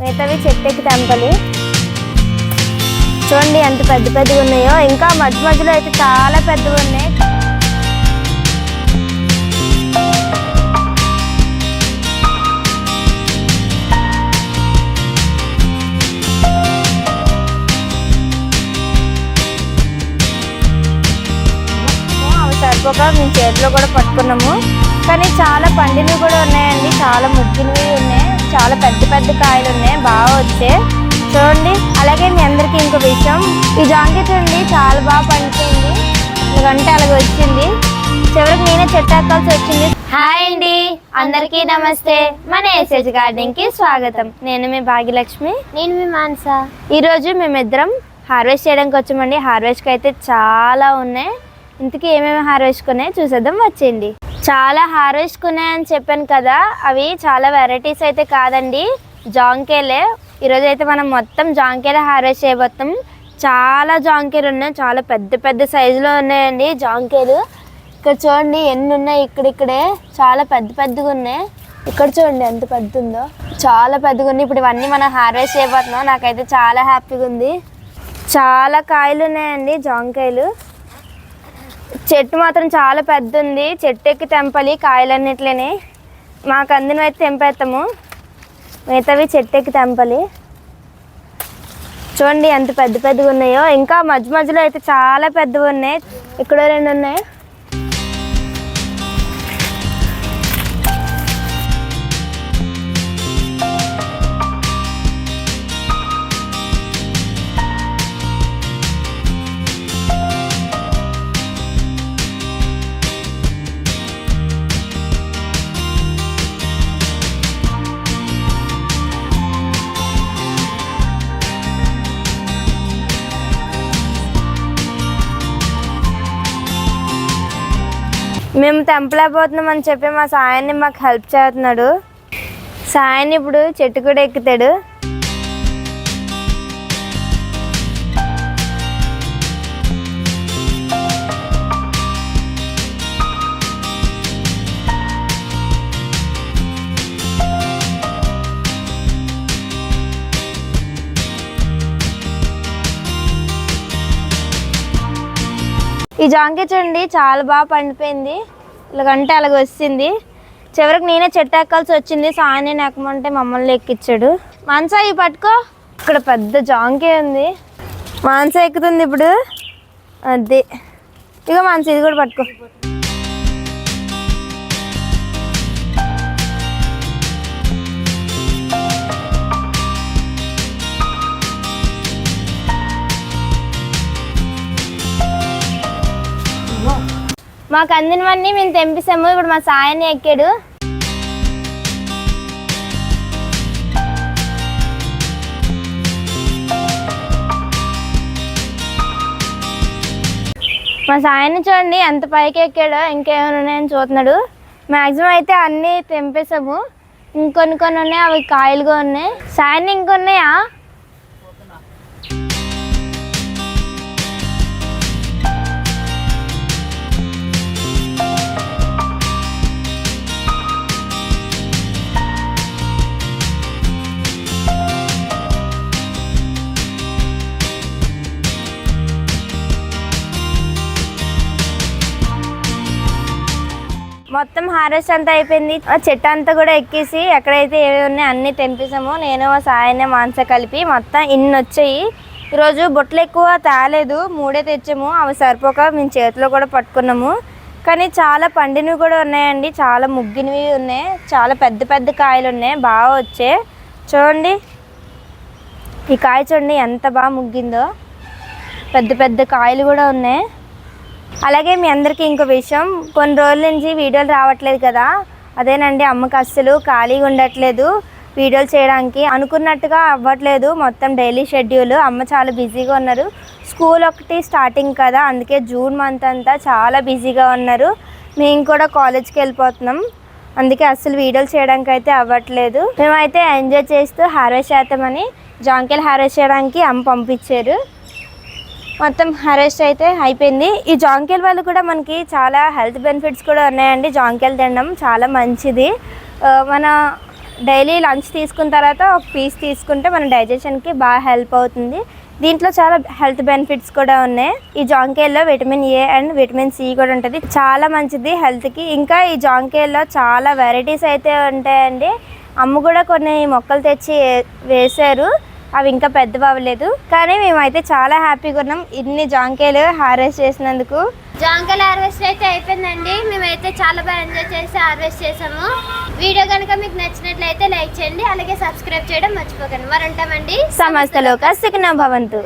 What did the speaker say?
మిగతావి చెట్టెక్కి తెంపలి. చూడండి ఎంత పెద్ద పెద్దగా ఉన్నాయో. ఇంకా మధ్య మధ్యలో అయితే చాలా పెద్దగా ఉన్నాయి. అవి సరిపోక మేము చేతిలో కూడా పట్టుకున్నాము. కానీ చాలా పండినవి కూడా ఉన్నాయండి. చాలా ముగ్గినవి ఉన్నాయి. చాలా పెద్ద పెద్ద కాయలు ఉన్నాయి బాగా వచ్చాయి. చూడండి అలాగే మీ అందరికీ ఇంకో విషయం. ఈ జాంకి చూడండి చాలా బాగా పండుతుంది. ఎందుకంటే అలాగే వచ్చింది. చివరికి నేనే చెట్టు ఎక్కాల్సి వచ్చింది. హాయ్ అండి అందరికీ నమస్తే. మన ఎస్ఎస్ గార్డెన్కి స్వాగతం. నేను మీ భాగ్యలక్ష్మి. నేను మీ మానస. ఈరోజు మేమిద్దరం హార్వెస్ట్ చేయడానికి వచ్చామండి. హార్వెస్ట్కి అయితే చాలా ఉన్నాయి. ఇంతకీ ఏమేమి హార్వెస్ట్ కొన్నాయి చూసేద్దాం వచ్చేయండి. చాలా హార్వెస్ట్ కొన్నాయని చెప్పాను కదా అవి చాలా వెరైటీస్ అయితే కాదండి. జాంకేలే ఈరోజు అయితే మనం మొత్తం జాంకేలే హార్వెస్ట్ చేయబోతాం చాలా జాంకేలు ఉన్నాయి చాలా పెద్ద పెద్ద సైజులో ఉన్నాయండి జాంకేలు ఇక్కడ చూడండి ఎన్ని ఉన్నాయి ఇక్కడిక్కడే చాలా పెద్ద పెద్దగా ఉన్నాయి. ఇక్కడ చూడండి ఎంత పెద్ద ఉందో. చాలా పెద్దగా ఉంది ఇప్పుడు ఇవన్నీ మనం హార్వెస్ట్ చేయబోతున్నాం. నాకైతే చాలా హ్యాపీగా ఉంది. చాలా కాయలు ఉన్నాయండి జాంకాయలు. చెట్టు మాత్రం చాలా పెద్ద ఉంది చెట్టు ఎక్కి తెంపాలి కాయలన్నిట్లని. మాకు అందినైతే అయితే తెంపేస్తాము. మిగతావి చెట్టు ఎక్కి తెంపాలి. చూడండి ఎంత పెద్ద పెద్దగా ఉన్నాయో ఇంకా మధ్య మధ్యలో అయితే చాలా పెద్దవి ఉన్నాయి ఇక్కడ రెండు ఉన్నాయి. మేము తెంపలేకపోతున్నాం అని చెప్పి మా సాయాన్ని మాకు హెల్ప్ చేస్తున్నాడు. సాయాన్ని ఇప్పుడు చెట్టు కూడా ఎక్కుతాడు. ఈ జాంకాయ చూడండి చాలా బాగా పండిపోయింది. ఇలాగంటే అలాగ వచ్చింది. చివరికి నేనే చెట్టు ఎక్కాల్సి వచ్చింది. సానే ఎక్కమంటే మమ్మల్ని ఎక్కించాడు మాన్సా ఇవి పట్టుకో. ఇక్కడ పెద్ద జాంకాయ ఉంది. మాన్సా ఎక్కుతుంది ఇప్పుడు. అది. ఇక మాన్స ఇది కూడా పట్టుకో. మాకు అందినవన్నీ మేము తెంపిస్తాము. ఇప్పుడు మా సాయాన్ని ఎక్కాడు. మా సాయాన్ని చూడండి ఎంత పైకి ఎక్కాడో ఇంకేమైనా ఉన్నాయని చూస్తున్నాడు. మ్యాక్సిమం అయితే అన్నీ తెంపేసాము ఇంకొన్ని కొన్ని ఉన్నాయి అవి కాయలుగా ఉన్నాయి. సాయాన్ని ఇంకొన్నాయా మొత్తం హారెస్ట్ అంతా అయిపోయింది. ఆ చెట్టు అంతా కూడా ఎక్కేసి ఎక్కడైతే ఏవి ఉన్నాయో అన్నీ తెంపేసాము నేను మా మాంస కలిపి మొత్తం ఇన్ని వచ్చాయి. ఈరోజు బొట్టలు ఎక్కువ తేలేదు. మూడే తెచ్చాము. అవి సరిపోక మేము చేతిలో కూడా పట్టుకున్నాము. కానీ చాలా పండినవి కూడా ఉన్నాయండి. చాలా ముగ్గినవి ఉన్నాయి. చాలా పెద్ద పెద్ద కాయలు ఉన్నాయి. బాగా వచ్చాయి. చూడండి. ఈ కాయ చూడండి ఎంత బాగా ముగ్గిందో. పెద్ద పెద్ద కాయలు కూడా ఉన్నాయి. అలాగే మీ అందరికీ ఇంకో విషయం. కొన్ని రోజుల నుంచి వీడియోలు రావట్లేదు కదా. అదేనండి అమ్మకి అస్సలు ఖాళీగా ఉండట్లేదు వీడియోలు చేయడానికి. అనుకున్నట్టుగా అవ్వట్లేదు మొత్తం డైలీ షెడ్యూల్. అమ్మ చాలా బిజీగా ఉన్నారు. స్కూల్ ఒకటి స్టార్టింగ్ కదా అందుకే జూన్ మంత్ అంతా చాలా బిజీగా ఉన్నారు. మేము కూడా కాలేజ్కి వెళ్ళిపోతున్నాం. అందుకే అస్సలు వీడియోలు చేయడానికి అయితే అవ్వట్లేదు. మేమైతే ఎంజాయ్ చేస్తూ హార్వెస్ట్ చేద్దామని జాంకెల్ హార్వెస్ట్ చేయడానికి అమ్మ పంపించారు. మొత్తం అరెస్ట్ అయితే అయిపోయింది. ఈ జాంకెల్ వల్ల కూడా మనకి చాలా హెల్త్ బెనిఫిట్స్ కూడా ఉన్నాయండి. జాంకెల్ తినడం చాలా మంచిది. మన డైలీ లంచ్ తీసుకున్న తర్వాత ఒక పీస్ తీసుకుంటే మన డైజెషన్కి బాగా హెల్ప్ అవుతుంది. దీంట్లో చాలా హెల్త్ బెనిఫిట్స్ కూడా ఉన్నాయి. ఈ జాంకాయల్లో vitamin A and vitamin C కూడా ఉంటుంది. చాలా మంచిది హెల్త్కి ఇంకా ఈ జాంకాయల్లో చాలా వెరైటీస్ అయితే ఉంటాయండి. అమ్మ కూడా కొన్ని మొక్కలు తెచ్చి వేశారు అవి ఇంకా పెద్దవి అవ్వలేదు. కానీ మేమైతే చాలా హ్యాపీగా ఉన్నాం. ఇన్ని జాంకాయలు హార్వెస్ట్ చేసినందుకు. జాంకాయల హార్వెస్ట్ అయితే అయిపోయిందండి. మేమైతే చాలా బాగా ఎంజాయ్ చేసి హార్వెస్ట్ చేసాము. వీడియో కనుక మీకు నచ్చినట్లయితే లైక్ చేయండి. అలాగే సబ్స్క్రైబ్ చేయడం మర్చిపోకండి. మరి ఉంటామండి సమస్తలోక సుఖిన భవంతు.